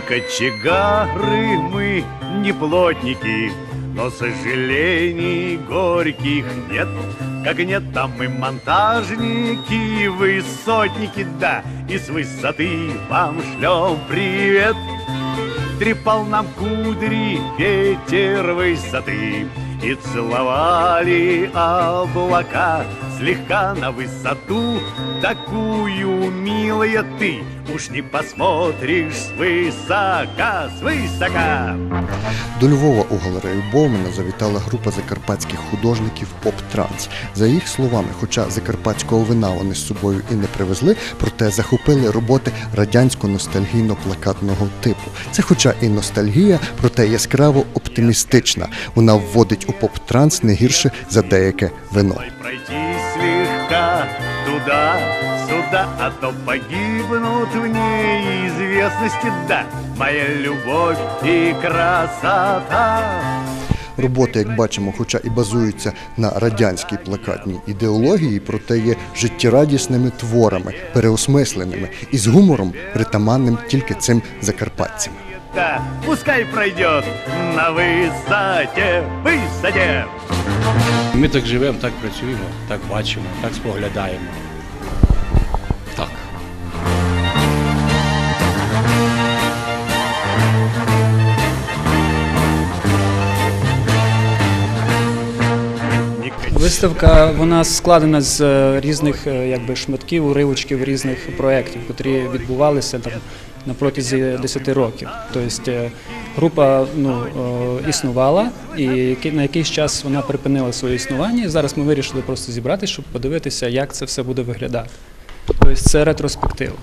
кочегары мы, не плотники, но сожалений горьких нет. Как нет там и монтажники, и высотники, да, и с высоты вам шлем привет. Трепал нам кудри ветер высоты И целовали облака Слегка на высоту Такую, милая ты Уж не посмотришь свысока, свысока До Львова у галерею Боумена завітала група закарпатських художників Поп Транс. За їх словами, хоча закарпатського вина вони з собою і не привезли, проте захопили роботи радянсько-ностальгійно-плакатного типу. Це хоча і ностальгія, проте яскраво оптимістична. Вона вводить у поп-транс не гірше за деяке вино. Туда, сюда, а то погибнут в неизвестности, да, моя любовь и красота. Роботи, як бачимо, хоча і базуються на радянській плакатній ідеології, проте є життєрадісними творами, переосмисленими і з гумором, притаманним тільки цим закарпатцям. Да, пускай пройдет на высоте, высоте. Ми так живемо, так працюємо, так бачимо, так споглядаємо. Так. Виставка вона складена з е, різних е, якби, шматків, уривочків різних проєктів, які відбувалися там на протязі 10 років. Тобто е, група ну, е, існувала, і на якийсь час вона припинила своє існування. І зараз ми вирішили просто зібратися, щоб подивитися, як це все буде виглядати. Тобто це ретроспектива.